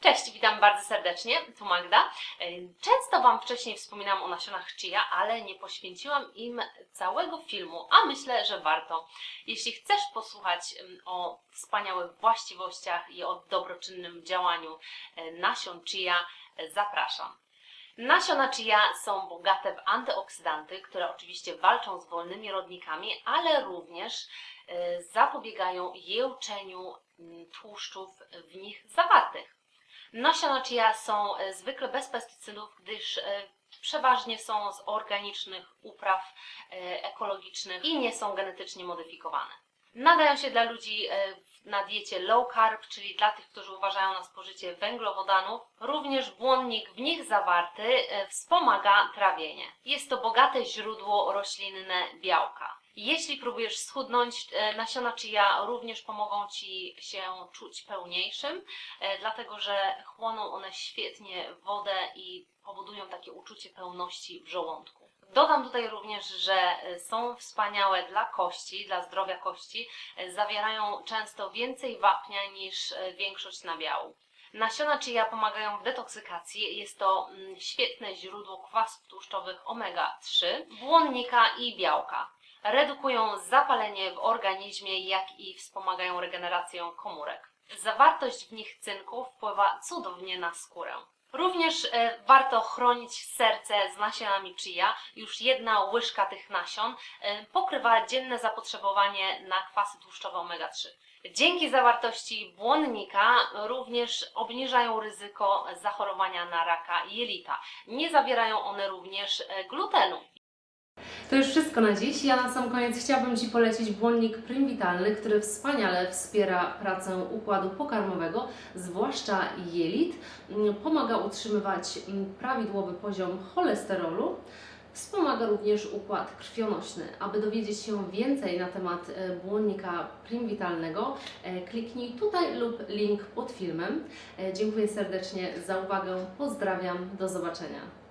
Cześć, witam bardzo serdecznie, tu Magda. E, Często Wam wcześniej wspominałam o nasionach chia, ale nie poświęciłam im całego filmu, a myślę, że warto. Jeśli chcesz posłuchać o wspaniałych właściwościach i o dobroczynnym działaniu e, nasion chia, e, zapraszam. Nasiona chia są bogate w antyoksydanty, które oczywiście walczą z wolnymi rodnikami, ale również zapobiegają jełczeniu tłuszczów w nich zawartych. Nasiona chia są e, zwykle bez pestycydów, gdyż e, przeważnie są z organicznych upraw e, ekologicznych i nie są genetycznie modyfikowane. Nadają się dla ludzi na diecie low carb, czyli dla tych, którzy uważają na spożycie węglowodanów. Również błonnik w nich zawarty e, wspomaga trawienie. Jest to bogate źródło roślinne białka. Jeśli próbujesz schudnąć, e, nasiona chia również pomogą Ci się czuć pełniejszym, e, dlatego że chłoną one świetnie wodę i powodują takie uczucie pełności w żołądku. Dodam tutaj również, że e, są wspaniałe dla kości, dla zdrowia kości. E, Zawierają często więcej wapnia niż e, większość nabiału. Nasiona chia pomagają w detoksykacji. Jest to mm, świetne źródło kwasów tłuszczowych omega-3, błonnika i białka. Redukują zapalenie w organizmie, jak i wspomagają regenerację komórek. Zawartość w nich cynku wpływa cudownie na skórę. Również e, warto chronić serce z nasionami chia. Już jedna łyżka tych nasion e, pokrywa dzienne zapotrzebowanie na kwasy tłuszczowe omega-3. Dzięki zawartości błonnika również obniżają ryzyko zachorowania na raka jelita. Nie zawierają one również e, glutenu. To już wszystko na dziś. Ja na sam koniec chciałabym Ci polecić błonnik Prim Vitalny, który wspaniale wspiera pracę układu pokarmowego, zwłaszcza jelit. Pomaga utrzymywać prawidłowy poziom cholesterolu. Wspomaga również układ krwionośny. Aby dowiedzieć się więcej na temat e, błonnika Prim Vitalnego, e, kliknij tutaj lub link pod filmem. E, Dziękuję serdecznie za uwagę. Pozdrawiam. Do zobaczenia.